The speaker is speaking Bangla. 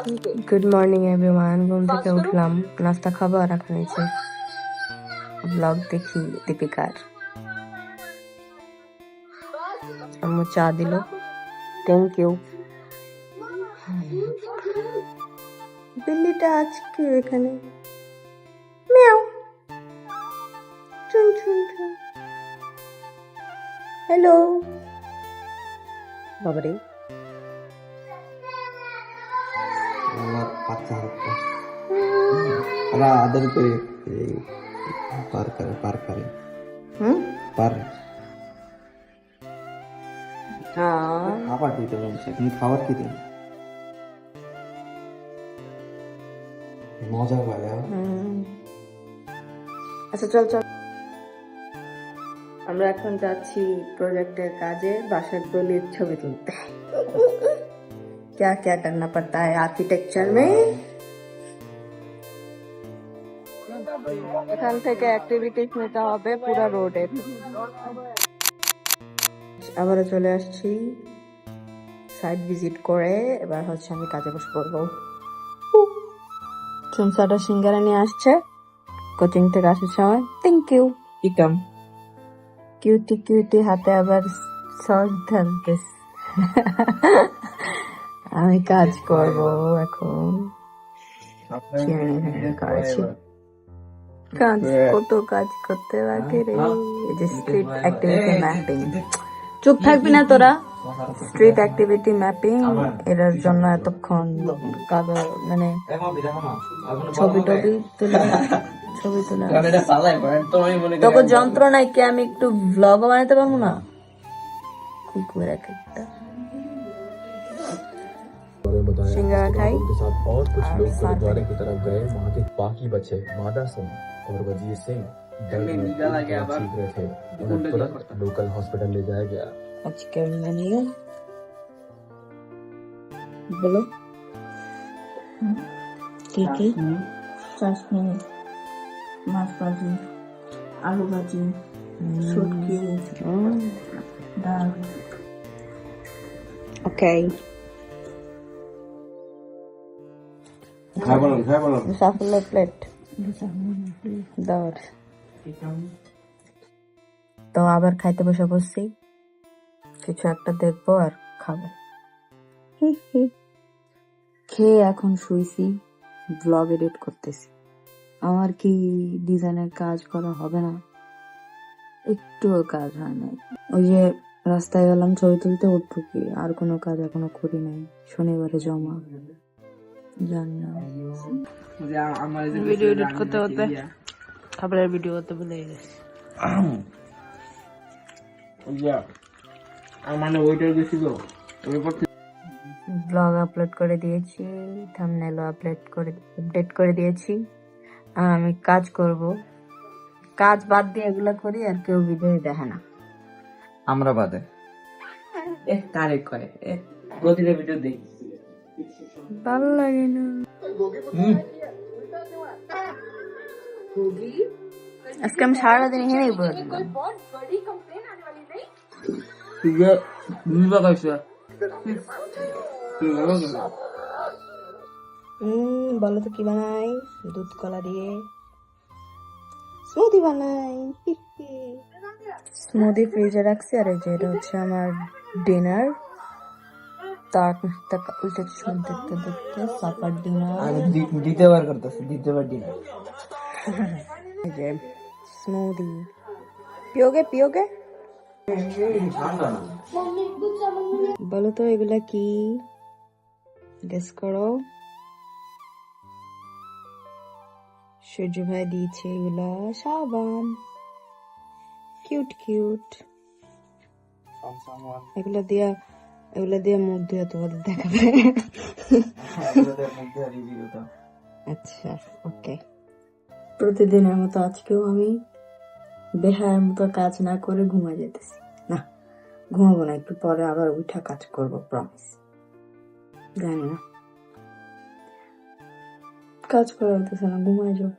গুড মর্নিং এভরিওয়ান ঘুম থেকে উঠলাম নাস্তা খাবো আর এখন নিচে ব্লগ দেখি দীপিকার আম্মু চা দিল থ্যাংক ইউ বিল্লিটা আজকে এখানে মিয়াও চুন চুন চুন হ্যালো বাবারে আমার বাচ্চা হাতটা। আমরা আদর করে পার করে পার করে। হুম? পার। খাবার দিতে বলছে তুমি খাবার কি দিন মজা পায় হ্যাঁ? আচ্ছা চল চল। আমরা এখন যাচ্ছি প্রজেক্টের কাজে বাসার গলির ছবি তুলতে। क्या क्या करना पड़ता है आर्किटेक्चर में এখান থেকে অ্যাক্টিভিটিস নিতে হবে পুরো রোডে আবারও চলে আসছি সাইট ভিজিট করে এবার হচ্ছে আমি কাজে বসে পড়বো চুমসাটা সিঙ্গারা নিয়ে আসছে কোচিং থেকে আসার সময় থ্যাংক ইউ ইকাম কিউটি কিউটি হাতে আবার সস ঢালতেস আমি কাজ করব এখন। চিয়ানি হ্যাঁ কাজ কত কাজ করতে লাগে রে এই যে স্ট্রিট অ্যাক্টিভিটি ম্যাপিং চুপ থাকবি না তোরা। স্ট্রিট অ্যাক্টিভিটি ম্যাপিং এটার জন্য এতক্ষণ কাগজ মানে ছবি টবি তোলা ছবি তোলা তোকে যন্ত্রণায় কি আমি একটু ব্লগ বানাতে পারব না? কুকুর এক একটা। बताया। सिंगारा खाई उनके साथ और कुछ लोग गुरुद्वारे की तरफ़ गए। वहाँ के बाकी बचे मादा सिंह और वज़ीर सिंह ठीक रहे थे। उन्हें तुरंत लोकल हॉस्पिटल ले जाया गया। बोलो। आलू भाजी सुटकी दाल। Okay okay. প্লেট দাওয়ার তো আবার খাইতে বসে বসছি কিছু একটা দেখব আর খাব। খেয়ে এখন শুইছি ব্লগ এডিট করতেছি। আমার কি ডিজাইনের কাজ করা হবে না? একটুও কাজ হয় নাই। ওই যে রাস্তায় গেলাম ছবি তুলতে উঠবুকি আর কোনো কাজ এখনও করি নাই। শনিবারে জমা। জানি ভিডিও এডিট করতে করতে খাবারের ভিডিও করতে ভুলে গেছি। মানে ওইটার গেছিল ব্লগ আপলোড করে দিয়েছি আপলোড করে আপডেট করে দিয়েছি। আর আমি কাজ করব। কাজ বাদ দিয়ে এগুলো করি আর কেউ ভিডিও দেখে না। আমরা বাদে। এ কারে কয় এ প্রতিটা ভিডিও দেই ভালো লাগে না। আজকে আমি নিবা কইছ হুম বলো তো কি বানাই? দুধ কলা দিয়ে। স্মুদি বানাই। স্মুদি ফ্রিজে রাখছি আর এই যে এটা হচ্ছে আমার ডিনার। তার তার উল্টে ছুট দেখতে দেখতে সাফার ডিনার আমি দ্বিতীয়বার করতেছি দ্বিতীয়বার এই যে স্মুদি পিওগে পিওগে? বলো তো এগুলা কি? গেস করো। সূর্য ভাই দিয়েছে এগুলা সাবান। কিউট কিউট এগুলা দিয়া এগুলা দিয়ে মুখ ধুয়ে তোমাদের দেখাবে আচ্ছা ওকে প্রতিদিনের মতো আজকেও আমি বেহায়ের মতো কাজ না করে ঘুমা যেতেছি। না, ঘুমাবো না, একটু পরে আবার উঠা কাজ করব প্রমিস জানি না। কাজ করা হতেছে না ঘুমাই যাও